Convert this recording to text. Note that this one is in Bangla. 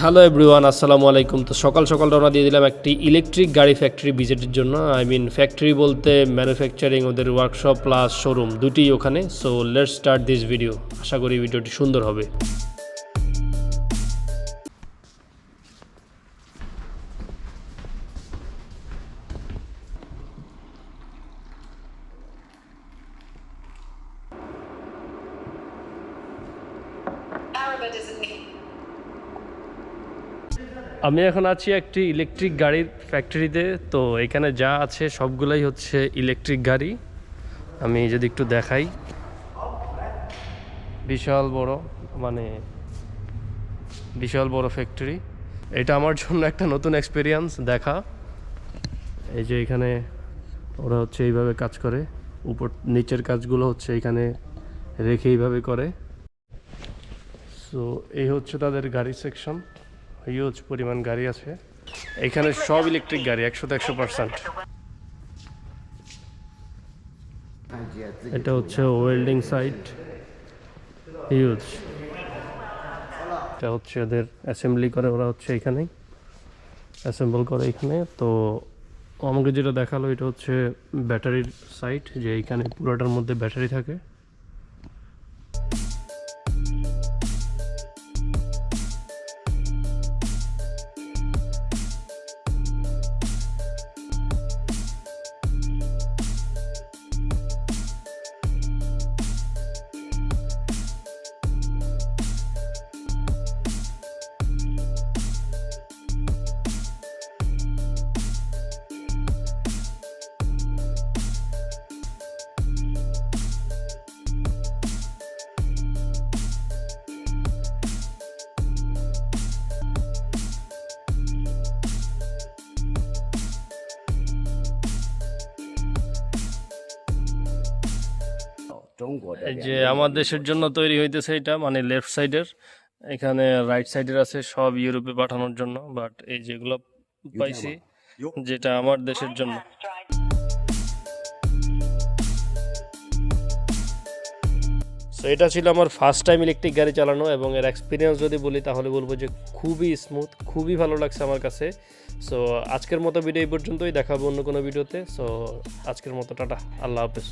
হ্যালো এভরিওয়ান আসসালামু আলাইকুম। তো সকাল সকাল রওনা দিয়ে দিলাম একটি ইলেকট্রিক গাড়ি ফ্যাক্টরি ভিজিটের জন্য। আই মিন ফ্যাক্টরি বলতে ম্যানুফ্যাকচারিং ওদের ওয়ার্কশপ প্লাস শোরুম দুটি ওখানে। So let's start this video আশা করি ভিডিওটি সুন্দর হবে। Doesn't mean আমি এখন আছি একটি ইলেকট্রিক গাড়ির ফ্যাক্টরিতে তো এখানে যা আছে সবগুলাই হচ্ছে ইলেকট্রিক গাড়ি। আমি যদি একটু দেখাই। বিশাল বড় মানে বিশাল বড় ফ্যাক্টরি এটা আমার জন্য একটা নতুন এক্সপিরিয়েন্স দেখা। এই যে এখানে ওরা হচ্ছে এইভাবে কাজ করে। উপর, নিচের কাজগুলো হচ্ছে এখানে রেখে এইভাবে করে। সো এই হচ্ছে তাদের গাড়ি সেকশন হিউজ পরিমাণ গাড়ি আছে। এখানে সব ইলেকট্রিক গাড়ি, একশোতে একশো পার্সেন্ট এটা হচ্ছে ওয়েল্ডিং সাইট হিউজ এটা হচ্ছে ওদের অ্যাসেম্বলি করে, ওরা হচ্ছে এখানেই অ্যাসেম্বল করে এখানে। তো আমাকে যেটা দেখাল, এটা হচ্ছে ব্যাটারির সাইট যে এইখানে পুরোটার মধ্যে ব্যাটারি থাকে। যে আমার দেশের জন্য তৈরি হইতেছে এটা মানে লেফট সাইডের। এখানে রাইট সাইডের আছে সব ইউরোপে পাঠানোর জন্য বাট এই যেগুলো পাইছি যেটা আমার দেশের জন্য। সো এটা ছিল আমার ফার্স্ট টাইম ইলেকট্রিক গাড়ি চালানো এবং এর এক্সপিরিয়েন্স যদি বলি তাহলে বলব যে খুবই স্মুথ খুবই ভালো লাগছে আমার কাছে। সো আজকের মতো ভিডিও এই পর্যন্তই দেখাবো অন্য কোনো ভিডিওতে সো আজকের মতো টাটা আল্লাহ হাফেজ।